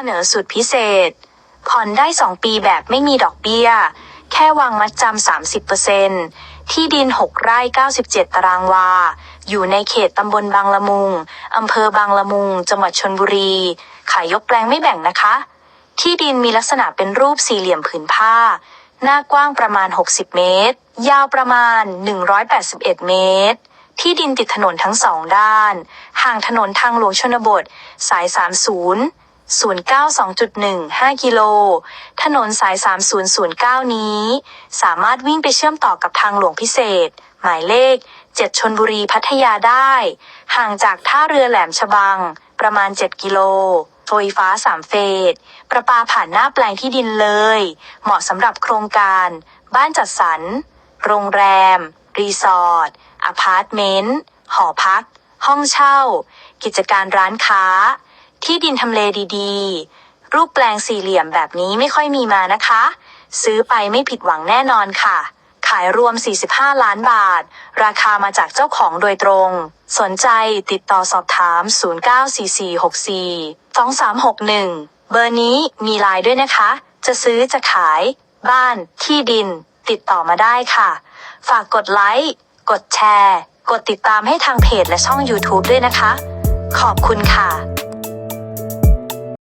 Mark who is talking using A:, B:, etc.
A: เสนอสุดพิเศษ ผ่อนได้ 2 ปีแบบไม่มีดอกเบี้ย แค่วางมัดจำ 30%ที่ดิน 6 ไร่ 97 ตารางวา อยู่ในเขตตำบลบางละมุง อำเภอบางละมุง จังหวัดชนบุรี ขายยกแปลงไม่แบ่งนะคะ ที่ดินมีลักษณะเป็นรูปสี่เหลี่ยมผืนผ้า หน้ากว้างประมาณ 60 เมตร ยาวประมาณ 181 เมตรที่ดินติดถนนทั้งสองด้าน ห่างถนนทางหลวงชนบท สาย 30 092.15 กิโล ถนนสาย 3009 นี้ สามารถวิ่งไปเชื่อมต่อกับทางหลวงพิเศษ หมายเลข 7 ชนบุรีพัทยาได้ ห่างจากท่าเรือแหลมฉบัง ประมาณ 7 กิโลไฟฟ้า3เฟส ประปาผ่านหน้าแปลงที่ดินเลย เหมาะสำหรับโครงการ บ้านจัดสรร โรงแรม รีสอร์ท อพาร์ตเมนต์ หอพัก ห้องเช่า กิจการร้านค้า ที่ดินทำเลดีๆ รูปแปลงสี่เหลี่ยมแบบนี้ไม่ค่อยมีมานะคะ ซื้อไปไม่ผิดหวังแน่นอนค่ะ ขายรวม 45 ล้านบาท ราคามาจากเจ้าของโดยตรง สนใจติดต่อสอบถาม 094464 2361 เบอร์นี้มีไลน์ด้วยนะคะ จะซื้อจะขาย บ้านที่ดิน ติดต่อมาได้ค่ะ ฝากกดไลค์ กดแชร์ กดติดตามให้ทางเพจและช่อง YouTube ด้วยนะคะ ขอบคุณค่ะ